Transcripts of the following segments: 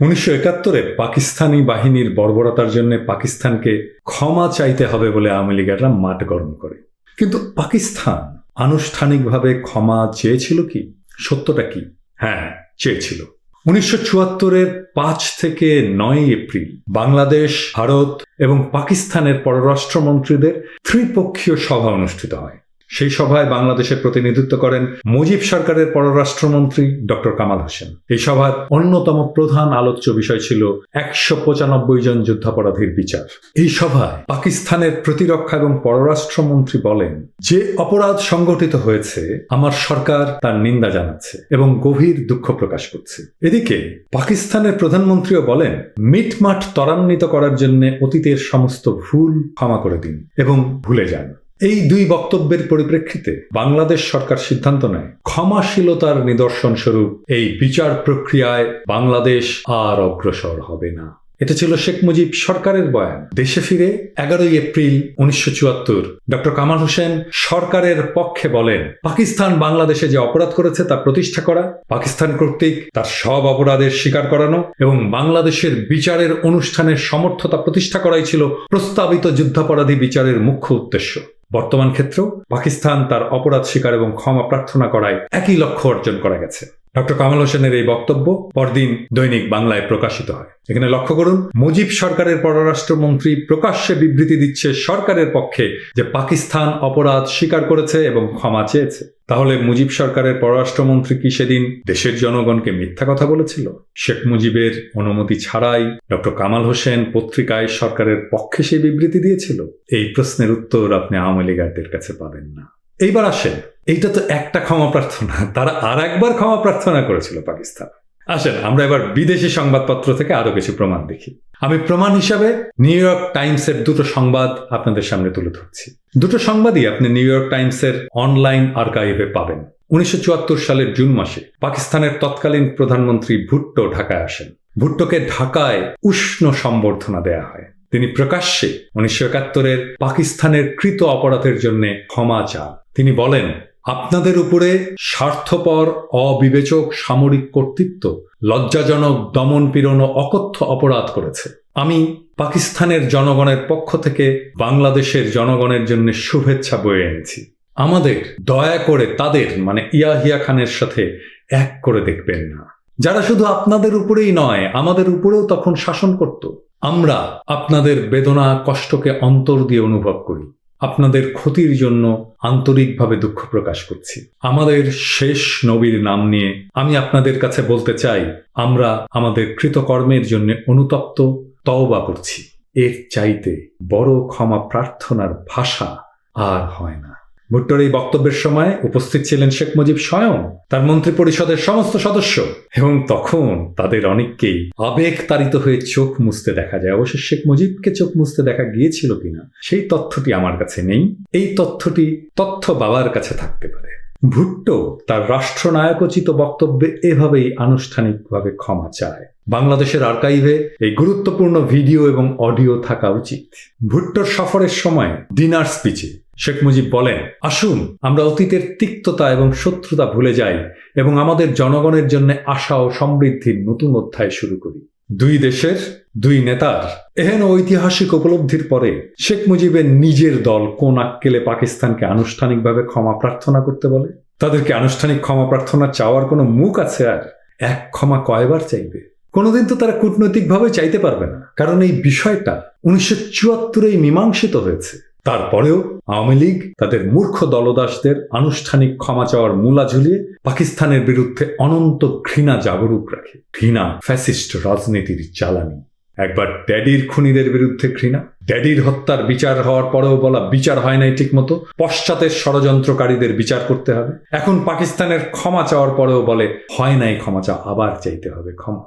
উনিশশো একাত্তরে পাকিস্তানি বাহিনীর বর্বরতার জন্য পাকিস্তানকে ক্ষমা চাইতে হবে বলে আওয়ামী লীগাররা মাঠ গরম করে। কিন্তু পাকিস্তান আনুষ্ঠানিকভাবে ক্ষমা চেয়েছিল কি? সত্যটা কি? হ্যাঁ চেয়েছিল। উনিশশো চুয়াত্তরের পাঁচ থেকে নয় এপ্রিল বাংলাদেশ, ভারত এবং পাকিস্তানের পররাষ্ট্রমন্ত্রীদের ত্রিপক্ষীয় সভা অনুষ্ঠিত হয়। সেই সভায় বাংলাদেশের প্রতিনিধিত্ব করেন মুজিব সরকারের পররাষ্ট্রমন্ত্রী ডক্টর কামাল হোসেন। এই সভার অন্যতম প্রধান আলোচ্য বিষয় ছিল একশো পঁচানব্বই জন যুদ্ধাপরাধীর বিচার। এই সভায় পাকিস্তানের প্রতিরক্ষা এবং পররাষ্ট্রমন্ত্রী বলেন, যে অপরাধ সংগঠিত হয়েছে, আমার সরকার তার নিন্দা জানাচ্ছে এবং গভীর দুঃখ প্রকাশ করছে। এদিকে পাকিস্তানের প্রধানমন্ত্রীও বলেন, মিটমাট ত্বরান্বিত করার জন্য অতীতের সমস্ত ভুল ক্ষমা করে দিন এবং ভুলে যান। এই দুই বক্তব্যের পরিপ্রেক্ষিতে বাংলাদেশ সরকার সিদ্ধান্ত নেয়। ক্ষমাশীলতার নিদর্শন স্বরূপ এই বিচার প্রক্রিয়ায় বাংলাদেশ আর অগ্রসর হবে না। এটা ছিল শেখ মুজিব সরকারের বয়ান। দেশে ফিরে এগারোই এপ্রিল উনিশশো চুয়াত্তর ডক্টর কামাল হোসেন সরকারের পক্ষে বলেন, পাকিস্তান বাংলাদেশে যে অপরাধ করেছে তা প্রতিষ্ঠা করা, পাকিস্তান কর্তৃক তার সব অপরাধের স্বীকার করানো এবং বাংলাদেশের বিচারের অনুষ্ঠানের সমর্থতা প্রতিষ্ঠা করাই ছিল প্রস্তাবিত যুদ্ধাপরাধী বিচারের মুখ্য উদ্দেশ্য। বর্তমান ক্ষেত্রেও পাকিস্তান তার অপরাধ স্বীকার এবং ক্ষমা প্রার্থনা করায় একই লক্ষ্য অর্জন করা গেছে। ডক্টর কামাল হোসেনের এই বক্তব্য পরদিন দৈনিক বাংলায় প্রকাশিত হয়। এখানে লক্ষ্য করুন, মুজিব সরকারের পররাষ্ট্রমন্ত্রী প্রকাশ্যে বিবৃতি দিচ্ছে সরকারের পক্ষে যে পাকিস্তান অপরাধ স্বীকার করেছে এবং ক্ষমা চেয়েছে। তাহলে মুজিব সরকারের পররাষ্ট্রমন্ত্রী কি সেদিন দেশের জনগণকে মিথ্যা কথা বলেছিল? শেখ মুজিবের অনুমতি ছাড়াই ডক্টর কামাল হোসেন পত্রিকায় সরকারের পক্ষে সেই বিবৃতি দিয়েছিল? এই প্রশ্নের উত্তর আপনি আওয়ামী লীগারদের কাছে পাবেন না। এইবার আসেন এইটা তো একটা ক্ষমা প্রার্থনা। তারা আর একবার ক্ষমা প্রার্থনা করেছিল পাকিস্তান। আসেন, আমরা এবার বিদেশি সংবাদপত্র থেকে আরও কিছু প্রমাণ দেখি। আমি প্রমাণ হিসাবে নিউ ইয়র্ক টাইমসের দুটো সংবাদ আপনাদের সামনে তুলে ধরছি। দুটো সংবাদই আপনি নিউ ইয়র্ক টাইমসের অনলাইন আর্কাইভে পাবেন। উনিশশো চুয়াত্তর সালের জুন মাসে পাকিস্তানের তৎকালীন প্রধানমন্ত্রী ভুট্টো ঢাকায় আসেন। ভুট্টোকে ঢাকায় উষ্ণ সম্বর্ধনা দেয়া হয়। তিনি প্রকাশ্যে উনিশশো একাত্তরের পাকিস্তানের কৃত অপরাধের জন্য ক্ষমা চান। তিনি বলেন আপনাদের উপরে স্বার্থপর, অবিবেচক সামরিক কর্তৃত্ব লজ্জাজনক দমন পীড়ন ও অকথ্য অপরাধ করেছে। আমি পাকিস্তানের জনগণের পক্ষ থেকে বাংলাদেশের জনগণের জন্য শুভেচ্ছা বয়ে এনেছি। আমাদের দয়া করে তাদের মানে ইয়াহিয়া খানের সাথে এক করে দেখবেন না। যারা শুধু আপনাদের উপরেই নয়, আমাদের উপরেও তখন শাসন করত। আমরা আপনাদের বেদনা, কষ্টকে অন্তর দিয়ে অনুভব করি। আপনাদের ক্ষতির জন্য আন্তরিকভাবে দুঃখ প্রকাশ করছি। আমাদের শেষ নবীর নাম নিয়ে আমি আপনাদের কাছে বলতে চাই, আমরা আমাদের কৃতকর্মের জন্য অনুতপ্ত, তওবা করছি। এর চাইতে বড় ক্ষমা প্রার্থনার ভাষা আর হয় না। ভুট্টোর এই বক্তব্যের সময় উপস্থিত ছিলেন শেখ মুজিব স্বয়ং তার মন্ত্রী পরিষদের সমস্ত সদস্য এবং তখন তাদের অনেককেই আবেগ তাড়িত হয়ে চোখ মুছতে দেখা যায়। অবশ্য শেখ মুজিবকে চোখ মুছতে দেখা গিয়েছিল কিনা, সেই তথ্যটি আমার কাছে নেই। এই তথ্যটি তথ্য বাবার কাছে থাকতে পারে। ভুট্টো তার রাষ্ট্রনায়কোচিত বক্তব্যে এভাবেই আনুষ্ঠানিকভাবে ক্ষমা চায়। বাংলাদেশের আর্কাইভে এই গুরুত্বপূর্ণ ভিডিও এবং অডিও থাকা উচিত। ভুট্টোর সফরের সময় ডিনার স্পিচে শেখ মুজিব বলেন, আসুন, আমরা অতীতের তিক্ততা এবং শত্রুতা ভুলে যাই এবং আমাদের জনগণের জন্য আশা ও সমৃদ্ধির নতুন অধ্যায় শুরু করি। দুই দেশের দুই নেতার এহেন ঐতিহাসিক উপলব্ধির পরে শেখ মুজিবের নিজের দল কোন আক্কেলে পাকিস্তানকে আনুষ্ঠানিকভাবে ক্ষমা প্রার্থনা করতে বলে? তাদেরকে আনুষ্ঠানিক ক্ষমা প্রার্থনা চাওয়ার কোনো মুখ আছে আর? এক ক্ষমা কয়বার চাইবে? কোনোদিন তো তারা কূটনৈতিকভাবে চাইতে পারবে না। কারণ এই বিষয়টা উনিশশো চুয়াত্তরেই মীমাংসিত হয়েছে। তারপরেও আওয়ামী লীগ তাদের মূর্খ দলদাসদের আনুষ্ঠানিক ক্ষমা চাওয়ার মূলা ঝুলিয়ে পাকিস্তানের বিরুদ্ধে অনন্ত ঘৃণা জাগরুক রাখে। ঘৃণা ফ্যাসিস্ট রাজনীতির জ্বালানি। একবার ড্যাডির খুনিদের বিরুদ্ধে ঘৃণা। ড্যাডির হত্যার বিচার হওয়ার পরেও বলা বিচার হয় নাই ঠিক মতো পশ্চাতের ষড়যন্ত্রকারীদের বিচার করতে হবে। এখন পাকিস্তানের ক্ষমা চাওয়ার পরেও বলে, হয় নাই ক্ষমা চা আবার চাইতে হবে ক্ষমা।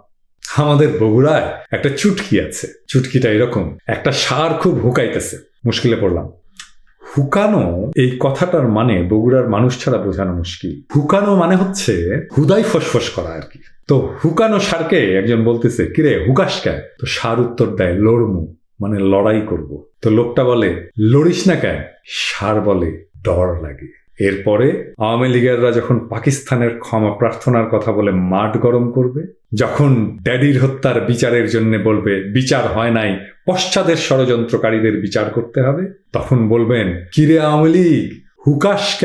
আমাদের বগুড়ায় একটা চুটকি আছে। চুটকিটা এরকম, একটা সার খুব হুকাইতেছে। মুশকিলে পড়লাম। হুকানো এই কথাটার মানে বগুড়ার মানুষ ছাড়া বোঝানো মুশকিল। হুকানো মানে হচ্ছে হুদাই ফসফস করা আর কি। তো হুকানো সারকে একজন বলতেছে, কিরে, হুকাস কেন তো সার উত্তর দেয়, লড়মু মানে লড়াই করব। তো লোকটা বলে, লড়িস না কেন? সার বলে, ডর লাগে। এরপরে আওয়ামী লীগেররা যখন পাকিস্তানের ক্ষমা প্রার্থনার কথা বলে মাঠ গরম করবে, যখন ড্যাডির হত্যার বিচারের জন্য বলবে, বিচার হয় নাই, পশ্চাদের ষড়যন্ত্রকারীদের বিচার করতে হবে, তখন বলবেন, কিরে আওয়ামী লীগ হুকাশ